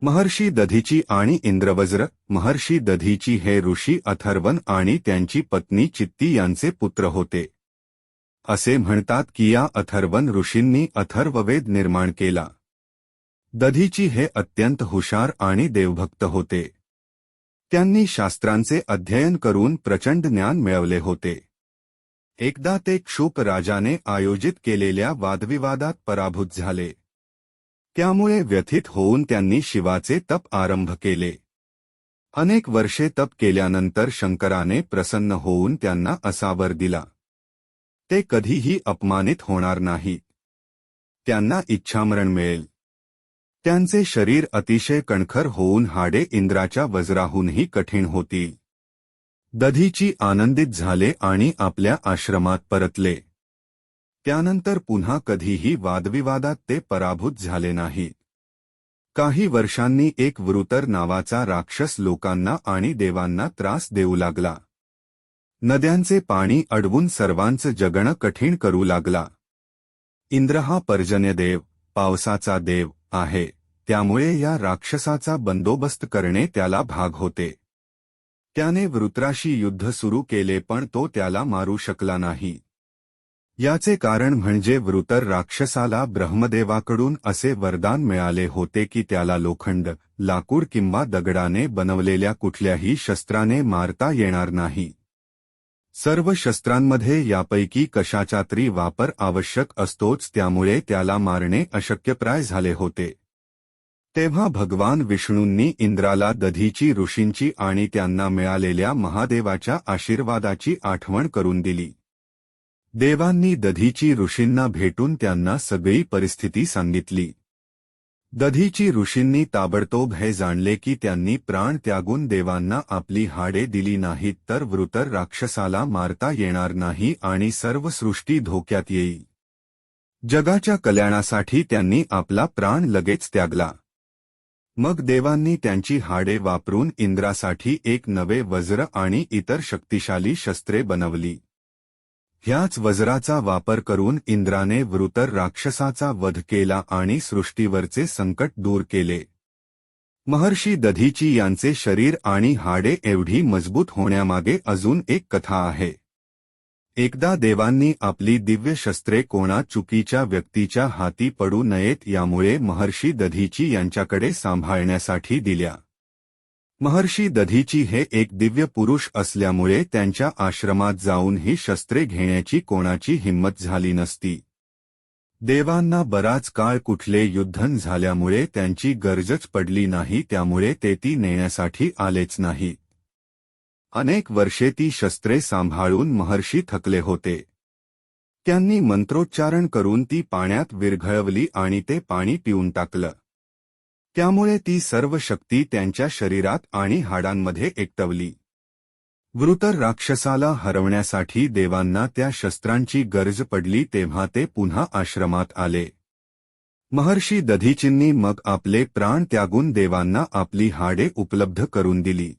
महर्षी दधीची आणि इंद्रवज्र, महर्षी दधीची हे ऋषी अथर्वन आणि त्यांची पत्नी चित्ती यांचे पुत्र होते. असे म्हणतात की या अथर्वन ऋषींनी अथर्ववेद निर्माण केला. दधीची हे अत्यंत हुशार आणि देवभक्त होते. त्यांनी शास्त्रांचे अध्ययन करून प्रचंड ज्ञान मिळवले होते. एकदा ते क्षुप राजाने आयोजित केलेल्या वादविवादात पराभूत झाले. त्यामुळे व्यथित होऊन त्यांनी शिवाचे तप आरंभ केले. अनेक वर्षे तप केल्यानंतर शंकराने प्रसन्न होऊन त्यांना असावर दिला. ते कधीही अपमानित होणार नाहीत त्यांना इच्छामरण मिळेल. त्यांचे शरीर अतिशय कणखर होऊन हाडे इंद्राच्या वज्राहूनही कठीण होतील. दधीची आनंदित झाले आणि आपल्या आश्रमात परतले. त्यानंतर पुन्हा कधीही वादविवादात ते पराभूत झाले नाहीत काही वर्षांनी एक वृतर नावाचा राक्षस लोकांना आणि देवांना त्रास देऊ लागला. नद्यांचे पाणी अडवून सर्वांचं जगणं कठीण करू लागला. इंद्र हा पर्जन्यदेव पावसाचा देव आहे त्यामुळे या राक्षसाचा बंदोबस्त करणे त्याला भाग होते. त्याने वृत्राशी युद्ध सुरू केले पण तो त्याला मारू शकला नाही. याचे कारण म्हणजे वृतर राक्षसाला ब्रह्मदेवाकडून असे वरदान मिळाले होते की त्याला लोखंड लाकूड किंवा दगडाने बनवलेल्या कुठल्याही शस्त्राने मारता येणार नाही. सर्व शस्त्रांमध्ये यापैकी कशाचा तरी वापर आवश्यक असतोच त्यामुळे त्याला मारणे अशक्यप्राय झाले होते. तेव्हा भगवान विष्णूंनी इंद्राला दधीची ऋषींची आणि त्यांना मिळालेल्या महादेवाच्या आशीर्वादाची आठवण करून दिली. देवांनी दधीची ऋषींना भेटून त्यांना सगळी परिस्थिती सांगितली. दधीची ऋषींनी ताबडतोब हे जाणले की त्यांनी प्राण त्यागून देवांना आपली हाडे दिली नाहीत तर वृतर राक्षसाला मारता येणार नाही आणि सर्व सृष्टी धोक्यात येईल. जगाच्या कल्याणासाठी त्यांनी आपला प्राण लगेच त्यागला. मग देवांनी त्यांची हाडे वापरून इंद्रासाठी एक नवे वज्र आणि इतर शक्तिशाली शस्त्रे बनवली. ह्याच वज्राचा वापर करून इंद्राने वृतर राक्षसाचा वध केला आणि सृष्टीवरचे संकट दूर केले. महर्षी दधीची यांचे शरीर आणि हाडे एवढी मजबूत होण्यामागे अजून एक कथा आहे. एकदा देवांनी आपली दिव्य शस्त्रे कोणा चुकीच्या व्यक्तीच्या हाती पडू नयेत यामुळे महर्षी दधीची यांच्याकडे सांभाळण्यासाठी दिल्या. महर्षी दधीची हे एक दिव्य पुरुष असल्यामुळे त्यांच्या आश्रमात जाऊन ही शस्त्रे घेण्याची कोणाची हिंमत झाली नसती. देवांना बराच काळ कुठले युद्धन झाल्यामुळे त्यांची गरजच पडली नाही त्यामुळे ते ती नेण्यासाठी आलेच नाही. अनेक वर्षे ती शस्त्रे सांभाळून महर्षी थकले होते. त्यांनी मंत्रोच्चारण करून ती पाण्यात विरघळवली आणि ते पाणी पिऊन टाकलं. त्यामुळे ती सर्व शक्ती त्यांच्या शरीरात आणि हाडांमध्ये एकटवली. वृतर राक्षसाला हरवण्यासाठी देवांना त्या शस्त्रांची गरज पडली तेव्हा ते पुन्हा आश्रमात आले. महर्षी दधीचींनी मग आपले प्राण त्यागून देवांना आपली हाडे उपलब्ध करून दिली.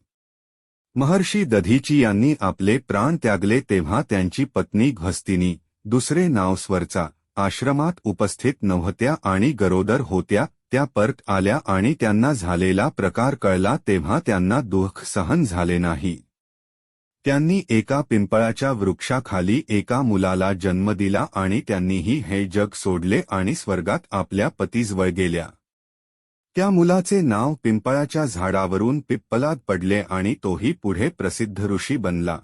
महर्षी दधीची यांनी आपले प्राण त्यागले तेव्हा त्यांची पत्नी घस्तिनी दुसरे नाव स्वरचा आश्रमात उपस्थित नव्हत्या आणि गरोदर होत्या त्या परत आल्या आणि त्यांना झालेला प्रकार कळला तेव्हा त्यांना दुःख सहन झाले नाही. त्यांनी एका पिंपळाच्या वृक्षाखाली एका मुलाला जन्म दिला आणि त्यांनीही हे जग सोडले आणि स्वर्गात आपल्या पतीजवळ गेल्या. त्या मुलाचे नाव पिंपळाच्या झाडावरून पिप्पलात पडले आणि तोही पुढे प्रसिद्ध ऋषी बनला.